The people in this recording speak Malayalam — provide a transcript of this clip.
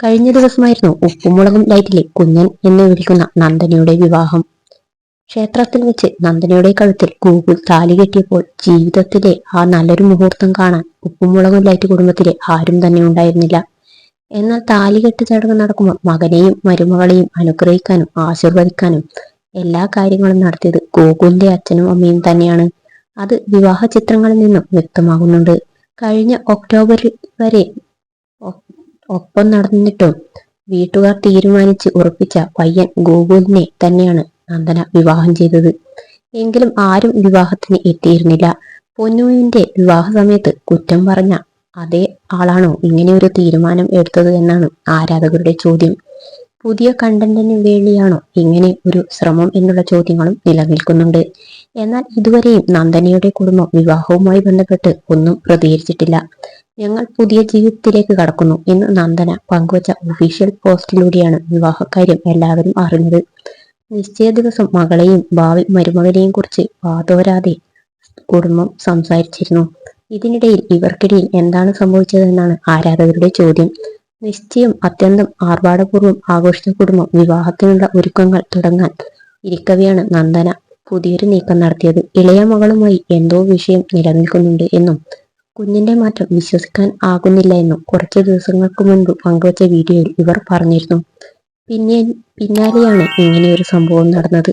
കഴിഞ്ഞ ദിവസമായിരുന്നു ഉപ്പുമുളകും ലൈറ്റിലെ കുഞ്ഞൻ എന്ന് വിളിക്കുന്ന നന്ദനയുടെ വിവാഹം. ക്ഷേത്രത്തിൽ വെച്ച് നന്ദനയുടെ കഴുത്തിൽ ഗൂഗിൾ താലി കെട്ടിയപ്പോൾ ജീവിതത്തിലെ ആ നല്ലൊരു മുഹൂർത്തം കാണാൻ ഉപ്പുമുളകും ലൈറ്റ് കുടുംബത്തിലെ ആരും തന്നെ ഉണ്ടായിരുന്നില്ല. എന്നാൽ താലി കെട്ട് ചടങ്ങ് നടക്കുമ്പോൾ മകനെയും മരുമകളെയും അനുഗ്രഹിക്കാനും ആശീർവദിക്കാനും എല്ലാ കാര്യങ്ങളും നടത്തിയത് ഗോകുലിന്റെ അച്ഛനും അമ്മയും തന്നെയാണ്. അത് വിവാഹ ചിത്രങ്ങളിൽ നിന്നും വ്യക്തമാകുന്നുണ്ട്. കഴിഞ്ഞ ഒക്ടോബറിൽ വരെ ഒപ്പം നടന്നിട്ടും വീട്ടുകാർ തീരുമാനിച്ച് ഉറപ്പിച്ച പയ്യൻ ഗോകുലിനെ തന്നെയാണ് നന്ദന വിവാഹം ചെയ്തത്. എങ്കിലും ആരും വിവാഹത്തിന് എത്തിയിരുന്നില്ല. പൊന്നുവിന്റെ വിവാഹ സമയത്ത് കുറ്റം പറഞ്ഞ അതേ ആളാണോ ഇങ്ങനെ ഒരു തീരുമാനം എടുത്തത് എന്നാണ് ആരാധകരുടെ ചോദ്യം. പുതിയ കണ്ടന്റിന് വേണ്ടിയാണോ ഇങ്ങനെ ഒരു ശ്രമം എന്നുള്ള ചോദ്യങ്ങളും നിലനിൽക്കുന്നുണ്ട്. എന്നാൽ ഇതുവരെയും നന്ദനയുടെ കുടുംബം വിവാഹവുമായി ബന്ധപ്പെട്ട് ഒന്നും പ്രതികരിച്ചിട്ടില്ല. ഞങ്ങൾ പുതിയ ജീവിതത്തിലേക്ക് കടക്കുന്നു എന്ന് നന്ദന പങ്കുവച്ച ഒഫീഷ്യൽ പോസ്റ്റിലൂടെയാണ് വിവാഹക്കാര്യം എല്ലാവരും അറിഞ്ഞത്. നിശ്ചയ ദിവസം മകളെയും ഭാവി മരുമകനെയും കുറിച്ച് വാതോരാതെ കുടുംബം സംസാരിച്ചിരുന്നു. ഇതിനിടയിൽ ഇവർക്കിടയിൽ എന്താണ് സംഭവിച്ചതെന്നാണ് ആരാധകരുടെ ചോദ്യം. നിശ്ചയം അത്യന്തം ആർഭാടപൂർവം ആഘോഷിച്ച കുടുംബം വിവാഹത്തിനുള്ള ഒരുക്കങ്ങൾ തുടങ്ങാൻ ഇരിക്കവെയാണ് നന്ദന. പുതിയൊരു നീക്കം നടത്തിയത്. ഇളയ മകളുമായി എന്തോ വിഷയം നിലനിൽക്കുന്നുണ്ട് എന്നും കുഞ്ഞിന്റെ മാറ്റം വിശ്വസിക്കാൻ ആകുന്നില്ല എന്നും കുറച്ചു ദിവസങ്ങൾക്ക് മുൻപ് പങ്കുവച്ച വീഡിയോയിൽ ഇവർ പറഞ്ഞിരുന്നു. പിന്നെ പിന്നാലെയാണ് ഇങ്ങനെയൊരു സംഭവം നടന്നത്.